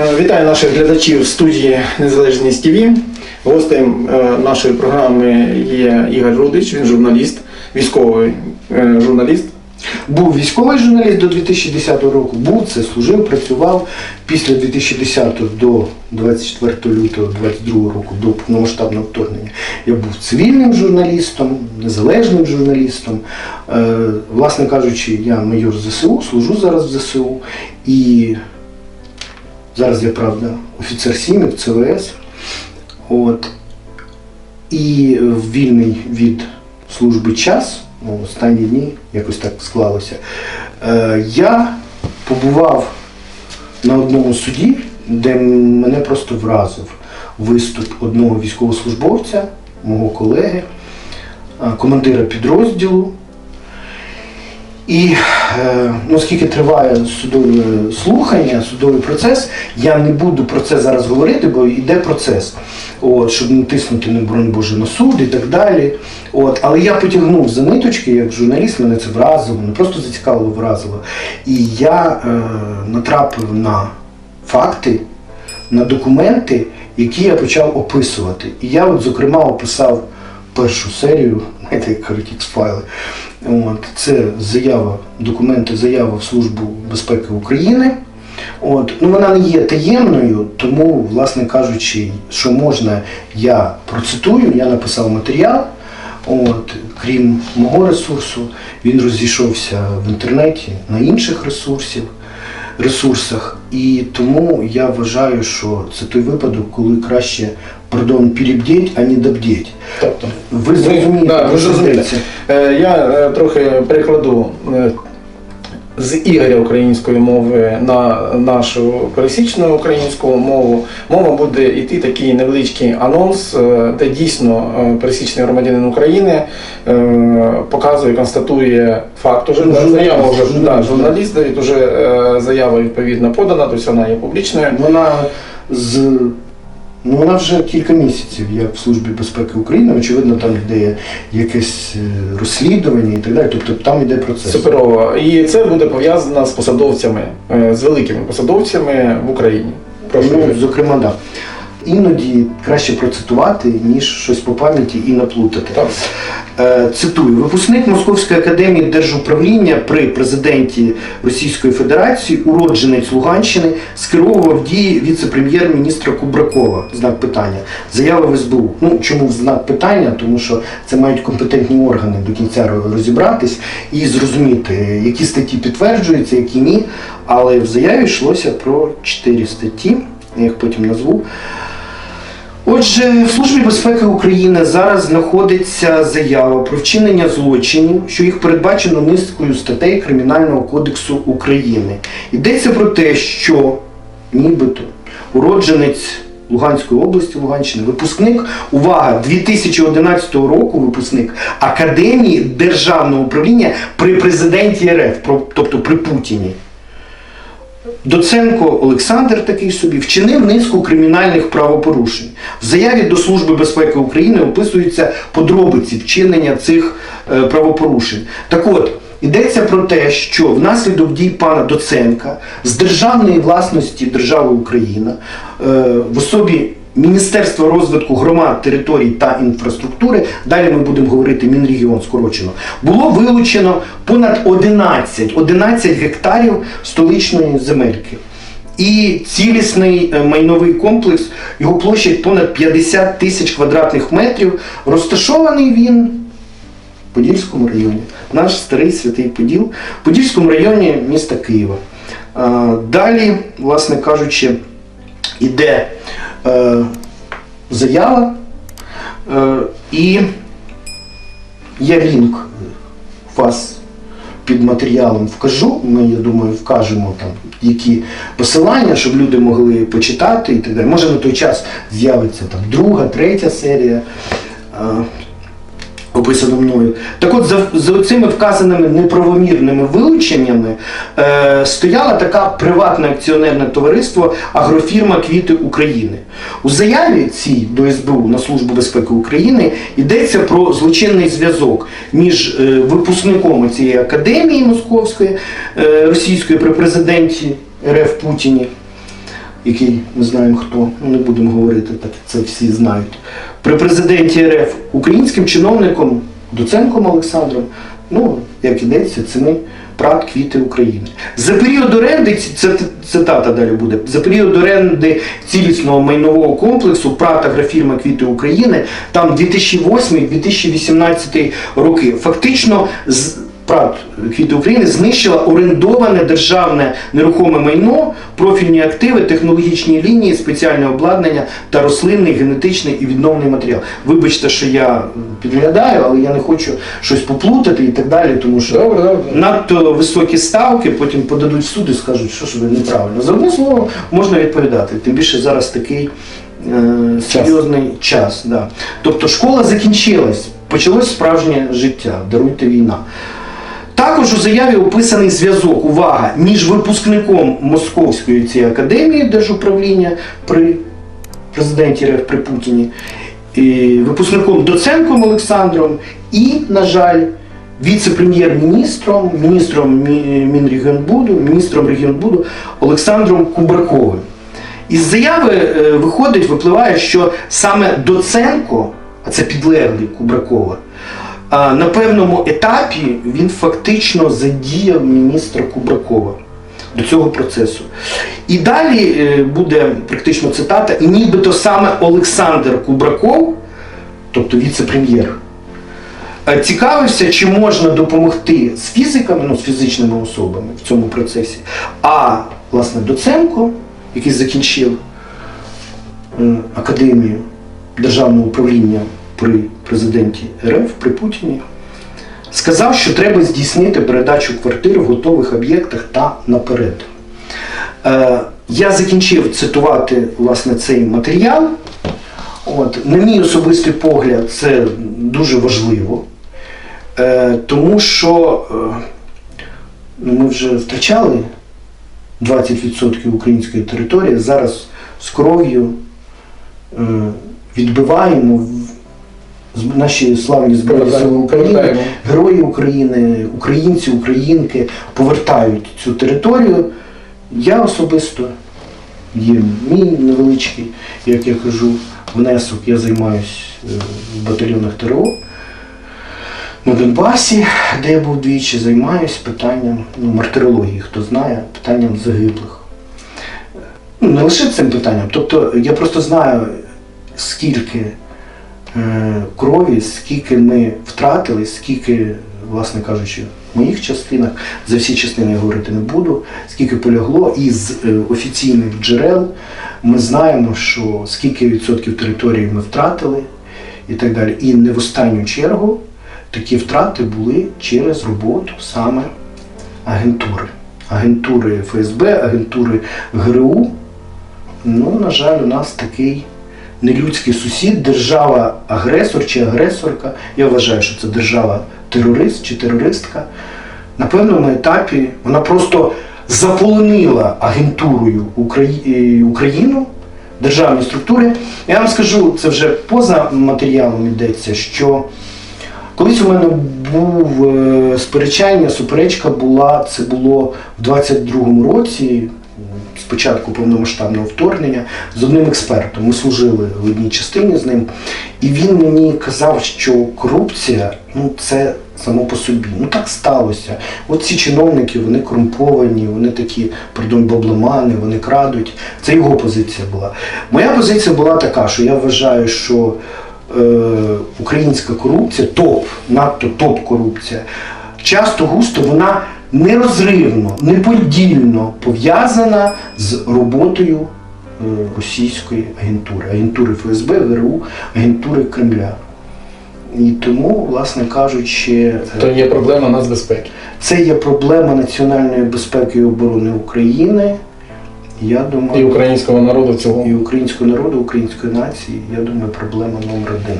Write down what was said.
Е, Вітаю наших глядачів в студії Незалежність ТВ. Гостем е, нашої програми є Ігор Рудич, він журналіст, військовий е, журналіст. Був військовий журналіст до 2010 року, був це, служив, працював після 2010 до 24 лютого 2022 року, до повномасштабного вторгнення. Я був цивільним журналістом, незалежним журналістом. Власне кажучи, я майор ЗСУ, служу зараз в ЗСУ. І зараз я, правда, офіцер СІМІ в ЦВС. От. І вільний від служби час, ну, останні дні якось так склалося. Е, я побував на одному суді, де мене просто вразив виступ одного військовослужбовця, мого колеги, е, командира підрозділу. І е, ну, оскільки триває судове слухання, судовий процес, я не буду про це зараз говорити, бо йде процес, от, щоб не тиснути не бронь Боже на суд і так далі. От, але я потягнув за ниточки, як журналіст, мене це вразило, не просто зацікавило, вразило. І я е, натрапив на факти, на документи, які я почав описувати. І я, от, зокрема, описав першу серію, знаєте, як кажуть, X-файли. От, це заява, документи, заява в Службу безпеки України. От, ну, вона не є таємною, тому, власне кажучи, що можна, я процитую, я написав матеріал. От, крім мого ресурсу, він розійшовся в інтернеті на інших ресурсів, ресурсах. І тому я вважаю, що це той випадок, коли краще, пардон, перебдіть, а не добдіть. Тобто, Ви зрозумієте, Да, ви що зрозумієте. Е, Я е, трохи перекладу е, з Ігоря української мови на нашу пересічну українську мову. Мова буде йти такий невеличкий анонс, де дійсно пересічний громадянин України показує, констатує факт. Уже журналіст, заява вже да, журналіст, да, вже е, заява відповідно подана, тобто вона є публічною. Вона з ну вона вже кілька місяців як в Службі безпеки України. Очевидно, там йде якесь е, розслідування і так далі. Тобто там йде процес. Суперово. І це буде пов'язано з посадовцями, е, з великими посадовцями в Україні. Прошу. Ну, зокрема, так. Да. Іноді краще процитувати, ніж щось по пам'яті і наплутати. Так. Е, Цитую, випускник Московської академії держуправління при президенті Російської Федерації, уродженець Луганщини, скеровував дії віце-прем'єр-міністра Кубракова. Знак питання. Заява в СБУ. Ну чому в знак питання? Тому що це мають компетентні органи до кінця розібратись і зрозуміти, які статті підтверджуються, які ні. Але в заяві йшлося про чотири статті, я їх потім назву. Отже, в Службі безпеки України зараз знаходиться заява про вчинення злочинів, що їх передбачено низкою статей Кримінального кодексу України. Йдеться про те, що нібито уродженець Луганської області, Луганщини, випускник, увага, 2011 року випускник Академії державного управління при президенті РФ, тобто при Путіні. Доценко Олександр такий собі вчинив низку кримінальних правопорушень. В заяві до Служби безпеки України описуються подробиці вчинення цих е, правопорушень. Так от, йдеться про те, що внаслідок дій пана Доценка з державної власності держави Україна е, в особі Міністерства розвитку громад, територій та інфраструктури, далі ми будемо говорити Мінрегіон скорочено, було вилучено понад 11, 11 гектарів столичної земельки. І цілісний е, майновий комплекс, його площа понад 50 тисяч квадратних метрів. Розташований він в Подільському районі. Наш старий святий Поділ, в Подільському районі міста Києва. Далі, власне кажучи, іде заява е, і є лінк вас під матеріалом вкажу. Ми, я думаю, вкажемо там які посилання, щоб люди могли почитати і так далі. Може на той час з'явиться там друга, третя серія. Описано мною. Так от за, за цими вказаними неправомірними вилученнями е, стояло така приватне акціонерне товариство Агрофірма Квіти України. У заяві цій до СБУ на Службу безпеки України йдеться про злочинний зв'язок між е, випускником цієї академії московської, е, російської при президенті РФ Путіні який ми знаємо хто, ну не будемо говорити, так це всі знають. При президенті РФ українським чиновником Доценком Олександром, ну, як ідеться, ціни прат квіти України. За період оренди, це цитата далі буде, за період оренди цілісного майнового комплексу прат агрофірма Квіти України, там 2008-2018 роки. Фактично з Прат Квіти України знищила орендоване державне нерухоме майно, профільні активи, технологічні лінії, спеціальне обладнання та рослинний, генетичний і відновний матеріал. Вибачте, що я підглядаю, але я не хочу щось поплутати і так далі, тому що Добре, добре. надто високі ставки, потім подадуть в суд і скажуть, що ж ви неправильно. За одне слово можна відповідати. Тим більше зараз такий е, серйозний час. да. Тобто школа закінчилась, почалось справжнє життя, даруйте війна. Також у заяві описаний зв'язок, увага, між випускником Московської цієї академії держуправління при президенті РФ при Путіні, і випускником Доценком Олександром і, на жаль, віце-прем'єр-міністром, міністром Мі- Мінрегіонбуду, міністром регіонбуду Олександром Кубраковим. Із заяви е, виходить, випливає, що саме Доценко, а це підлеглий Кубракова, на певному етапі він фактично задіяв міністра Кубракова до цього процесу. І далі е, буде практично цитата, і нібито саме Олександр Кубраков, тобто віце-прем'єр, е, цікавився, чи можна допомогти з фізиками, ну, з фізичними особами в цьому процесі. А власне Доценко, який закінчив академію державного управління при президенті РФ, при Путіні, сказав, що треба здійснити передачу квартир в готових об'єктах та наперед. Е, я закінчив цитувати власне цей матеріал. От, на мій особистий погляд, це дуже важливо, е, тому що е, ми вже втрачали 20% української території, зараз з кров'ю відбиваємо наші славні збройні сили України, герої України, українці, українки повертають цю територію. Я особисто є мій невеличкий, як я кажу, внесок. Я займаюся в батальйонах ТРО на Донбасі, де я був двічі, займаюся питанням ну, мартирології, хто знає, питанням загиблих. Ну, не лише цим питанням. Тобто я просто знаю, скільки е, крові, скільки ми втратили, скільки, власне кажучи, в моїх частинах, за всі частини я говорити не буду, скільки полягло, і з е, офіційних джерел ми знаємо, що скільки відсотків території ми втратили і так далі. І не в останню чергу такі втрати були через роботу саме агентури. Агентури ФСБ, агентури ГРУ. Ну, на жаль, у нас такий нелюдський сусід, держава-агресор чи агресорка. Я вважаю, що це держава-терорист чи терористка. На певному етапі вона просто заполонила агентурою е, Україну, державні структури. Я вам скажу, це вже поза матеріалом йдеться, що Колись у мене був е, сперечання, суперечка була, це було в 22-му році, спочатку повномасштабного вторгнення, з одним експертом. Ми служили в одній частині з ним, і він мені казав, що корупція ну, це само по собі. Ну так сталося. От ці чиновники, вони корумповані, вони такі, пардон, бабломани, вони крадуть. Це його позиція була. Моя позиція була така, що я вважаю, що е, українська корупція, топ, надто топ-корупція, часто густо вона нерозривно, неподільно пов'язана з роботою е, російської агентури, агентури ФСБ, ГРУ, агентури Кремля. І тому, власне кажучи, е, То є проблема нацбезпеки. це є проблема національної безпеки і оборони України. Я думаю, І українського народу цілому. і українського народу, української нації, я думаю, проблема номер один.